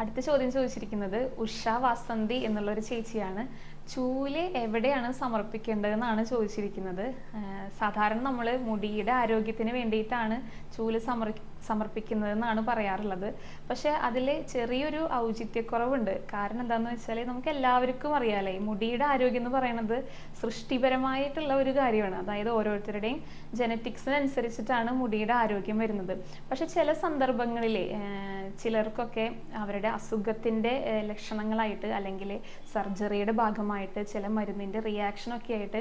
അടുത്ത ചോദ്യം ചോദിച്ചിരിക്കുന്നത് ഉഷ വാസന്തി എന്നുള്ള ഒരു ചേച്ചിയാണ്. ചൂൽ എവിടെയാണ് സമർപ്പിക്കേണ്ടതെന്നാണ് ചോദിച്ചിരിക്കുന്നത്. സാധാരണ നമ്മൾ മുടിയുടെ ആരോഗ്യത്തിന് വേണ്ടിയിട്ടാണ് ചൂൽ സമർ സമർപ്പിക്കുന്നതെന്നാണ് പറയാറുള്ളത്. പക്ഷെ അതിൽ ചെറിയൊരു ഔചിത്യക്കുറവുണ്ട്. കാരണം എന്താണെന്ന് വെച്ചാൽ നമുക്ക് എല്ലാവർക്കും അറിയാലേ മുടിയുടെ ആരോഗ്യം എന്ന് പറയുന്നത് സൃഷ്ടിപരമായിട്ടുള്ള ഒരു കാര്യമാണ്. അതായത് ഓരോരുത്തരുടെയും ജനറ്റിക്സിനനുസരിച്ചിട്ടാണ് മുടിയുടെ ആരോഗ്യം വരുന്നത്. പക്ഷെ ചില സന്ദർഭങ്ങളിൽ ചിലർക്കൊക്കെ അവരുടെ അസുഖത്തിന്റെ ലക്ഷണങ്ങളായിട്ട് അല്ലെങ്കിൽ സർജറിയുടെ ഭാഗമായിട്ട് ചില മരുന്നിന്റെ റിയാക്ഷനൊക്കെ ആയിട്ട്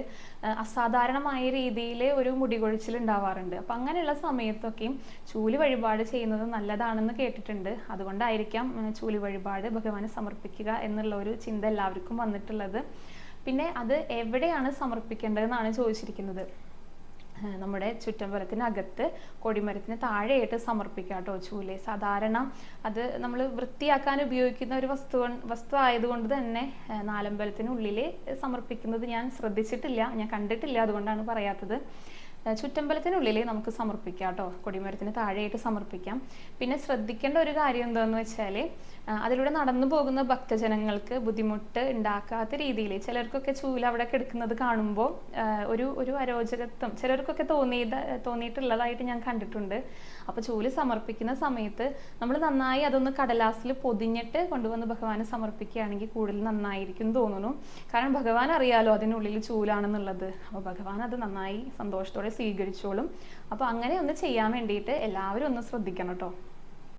അസാധാരണമായ രീതിയിൽ ഒരു മുടികൊഴിച്ചിൽ ഉണ്ടാവാറുണ്ട്. അപ്പം അങ്ങനെയുള്ള സമയത്തൊക്കെയും ചൂൽ വഴിപാട് ചെയ്യുന്നത് നല്ലതാണെന്ന് കേട്ടിട്ടുണ്ട്. അതുകൊണ്ടായിരിക്കാം ചൂൽ വഴിപാട് ഭഗവാന് സമർപ്പിക്കുക എന്നുള്ള ഒരു ചിന്ത എല്ലാവർക്കും വന്നിട്ടുള്ളത്. പിന്നെ അത് എവിടെയാണ് സമർപ്പിക്കേണ്ടതെന്നാണ് ചോദിച്ചിരിക്കുന്നത്. നമ്മുടെ ചുറ്റമ്പലത്തിനകത്ത് കൊടിമരത്തിന് താഴെയായിട്ട് സമർപ്പിക്കുക കേട്ടോ ചൂൽ. സാധാരണ അത് നമ്മൾ വൃത്തിയാക്കാൻ ഉപയോഗിക്കുന്ന ഒരു വസ്തു വസ്തു ആയതുകൊണ്ട് തന്നെ നാലമ്പലത്തിനുള്ളിൽ സമർപ്പിക്കുന്നത് ഞാൻ ശ്രദ്ധിച്ചിട്ടില്ല. ഞാൻ കണ്ടിട്ടില്ല അതുകൊണ്ടാണ് പറയാത്തത്. ചുറ്റമ്പലത്തിനുള്ളിൽ നമുക്ക് സമർപ്പിക്കാം കേട്ടോ. കൊടിമരത്തിന് താഴെയായിട്ട് സമർപ്പിക്കാം. പിന്നെ ശ്രദ്ധിക്കേണ്ട ഒരു കാര്യം എന്താണെന്ന് വെച്ചാൽ അതിലൂടെ നടന്നു പോകുന്ന ഭക്തജനങ്ങൾക്ക് ബുദ്ധിമുട്ട് ഉണ്ടാക്കാത്ത രീതിയിൽ ചിലർക്കൊക്കെ ചൂല അവിടെ കിടക്കുന്നത് കാണുമ്പോൾ ഒരു ഒരു അരോചകത്വം ചിലർക്കൊക്കെ തോന്നിയത് തോന്നിയിട്ടുള്ളതായിട്ട് ഞാൻ കണ്ടിട്ടുണ്ട്. അപ്പോൾ ചൂൽ സമർപ്പിക്കുന്ന സമയത്ത് നമ്മൾ നന്നായി അതൊന്ന് കടലാസിൽ പൊതിഞ്ഞിട്ട് കൊണ്ടുവന്ന് ഭഗവാന് സമർപ്പിക്കുകയാണെങ്കിൽ കൂടുതൽ നന്നായിരിക്കും തോന്നുന്നു. കാരണം ഭഗവാൻ അറിയാലോ അതിനുള്ളിൽ ചൂലാണെന്നുള്ളത്. അപ്പോൾ ഭഗവാൻ അത് നന്നായി സന്തോഷത്തോടെ സ്വീകരിച്ചോളും. അപ്പോൾ അങ്ങനെ ഒന്ന് ചെയ്യാൻ വേണ്ടിയിട്ട് എല്ലാവരും ഒന്ന് ശ്രദ്ധിക്കണം കേട്ടോ.